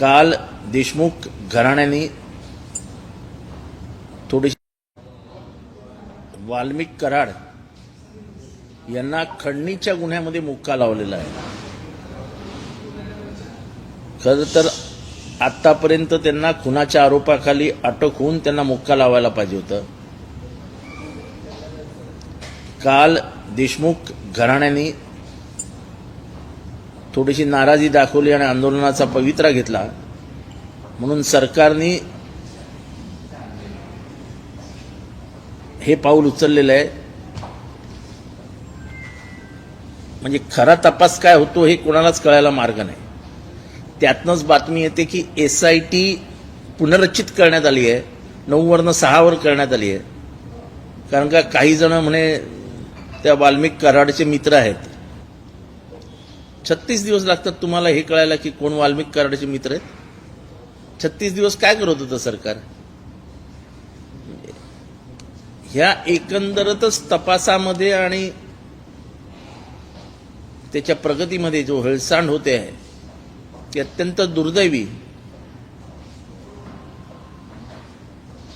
काल देशमुख घराण्याने थोडीशी वाल्मिक कराड यांना खंडणीच्या गुन्ह्यामध्ये मुक्का लावलेला आहे. खरं तर आतापर्यंत त्यांना खुनाच्या आरोपाखाली अटक होऊन त्यांना मुक्का लावायला पाहिजे होतं. काल देशमुख घराण्याने थोडीशी नाराजी दाखवली आणि आंदोलनाचा पवित्रा घेतला. म्हणून सरकारने हे पाऊल उचललेलं आहे. म्हणजे खरा तपास काय होतो हे कोणालाच कळायला मार्ग नाही. त्यातनंच बातमी येते की एस आय टी पुनर्रचित करण्यात आली आहे. नऊवरनं सहावर करण्यात आली आहे. कारण का काही जण म्हणे त्या वाल्मिक कराडचे मित्र आहेत. छत्तीस दिवस लागतात तुम्हाला हे कळायला की कोण वाल्मिक कराडचे मित्र आहेत? छत्तीस दिवस काय करत होतं सरकार? ह्या एकंदरतच तपासामध्ये आणि त्याच्या प्रगतीमध्ये जो हळसांड होते आहे ती अत्यंत दुर्दैवी.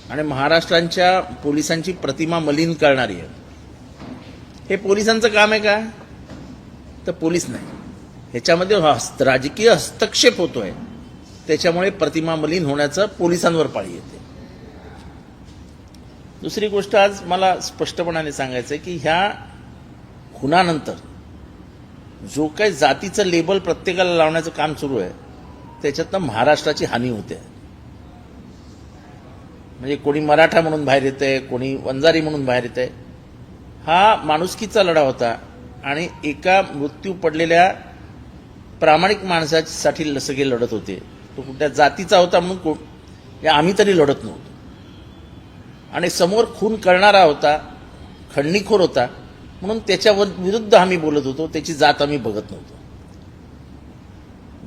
आणि महाराष्ट्रांच्या पोलिसांची प्रतिमा मलिन करणारी आहे. हे पोलिसांचं काम आहे का? तर पोलीस नाही. ह्याच्यामध्ये हस्त राजकीय हस्तक्षेप होतोय. त्याच्यामुळे प्रतिमा मलिन होण्याचं पोलिसांवर पाळी येते. दुसरी गोष्ट आज मला स्पष्टपणाने सांगायचं आहे की ह्या खुनानंतर जो काही जातीचं लेबल प्रत्येकाला लावण्याचं काम सुरू आहे त्याच्यातनं महाराष्ट्राची हानी होते. म्हणजे कोणी मराठा म्हणून बाहेर येत आहे कोणी वंजारी म्हणून बाहेर येत आहे हा माणुसकीचा लढा होता आणि एका मृत्यू पडलेल्या प्रामाणिक माणसासाठी सगळे लढत होते. तो कुठल्या जातीचा होता म्हणून कोण? हे आम्ही तरी लढत नव्हतो. आणि समोर खून करणारा होता खंडणीखोर होता म्हणून त्याच्यावर विरुद्ध आम्ही बोलत होतो त्याची जात आम्ही बघत नव्हतो.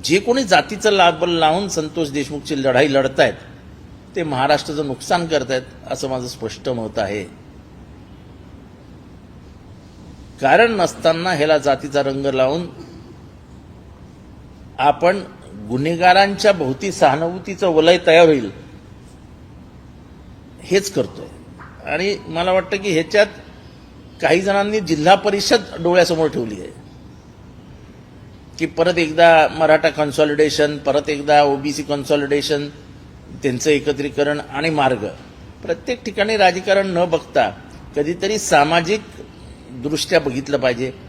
जे कोणी जातीचं लाबल लावून संतोष देशमुखची लढाई लढतायत ते महाराष्ट्राचं नुकसान करतायत असं माझं स्पष्ट मत आहे. कारण नसताना ह्याला जातीचा रंग लावून आपण गुन्हेगारांच्या भोवती सहानुभूतीचं वलय तयार होईल. हेच करतोय. आणि मला वाटतं की ह्याच्यात काही जणांनी जिल्हा परिषद डोळ्यासमोर ठेवली आहे. की परत एकदा मराठा कन्सॉलिडेशन परत एकदा ओबीसी कन्सॉलिडेशन त्यांचं एकत्रीकरण आणि मार्ग. प्रत्येक ठिकाणी राजकारण न बघता कधीतरी सामाजिक दृष्ट्या बघितलं पाहिजे.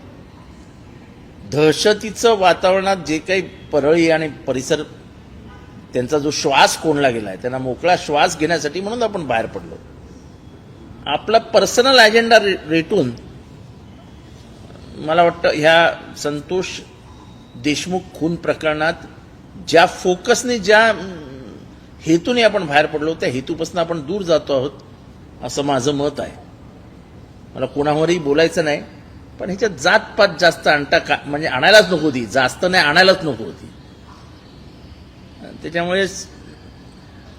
दहशतीचं वातावरणात जे काही परळी आणि परिसर त्यांचा जो श्वास कोणला आहे त्यांना मोकळा श्वास घेण्यासाठी म्हणून आपण बाहेर पडलो. आपला पर्सनल अजेंडा रे रेटून मला वाटतं ह्या संतोष देशमुख खून प्रकरणात ज्या फोकसने ज्या हेतूने आपण बाहेर पडलो त्या हेतूपासून आपण दूर जातो आहोत असं माझं मत आहे. मला कोणावरही बोलायचं नाही. पण ह्याच्यात जातपात जास्त आणता का म्हणजे आणायलाच नको होती जास्त नाही आणायलाच नको होती त्याच्यामुळे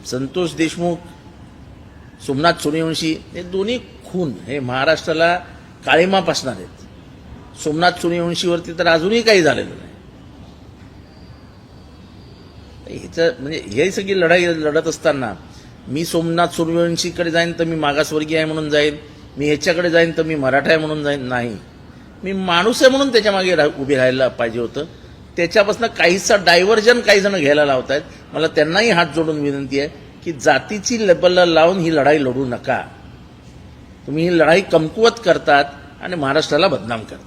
संतोष देशमुख सोमनाथ सूर्यवंशी हे दोन्ही खून हे महाराष्ट्राला काळीमा पासणार आहेत. सोमनाथ सूर्यवंशीवरती तर अजूनही काही झालेलं नाही. ह्याचं म्हणजे हे सगळी लढाई लढत असताना मी सोमनाथ सूर्यवंशीकडे जाईन तर मी मागासवर्गीय आहे म्हणून जाईन. मी ह्याच्याकडे जाईन तर मी मराठा आहे म्हणून जाईन. नाही. मी माणूस आहे म्हणून त्याच्यामागे रा- उभे राहायला पाहिजे होतं. त्याच्यापासून काहीसा डायव्हर्जन काही जण घ्यायला लावत आहेत मला त्यांनाही हात जोडून विनंती आहे की जातीची लेबलला लावून ही लढाई लढू नका. तुम्ही ही लढाई कमकुवत करतात आणि महाराष्ट्राला बदनाम करतात.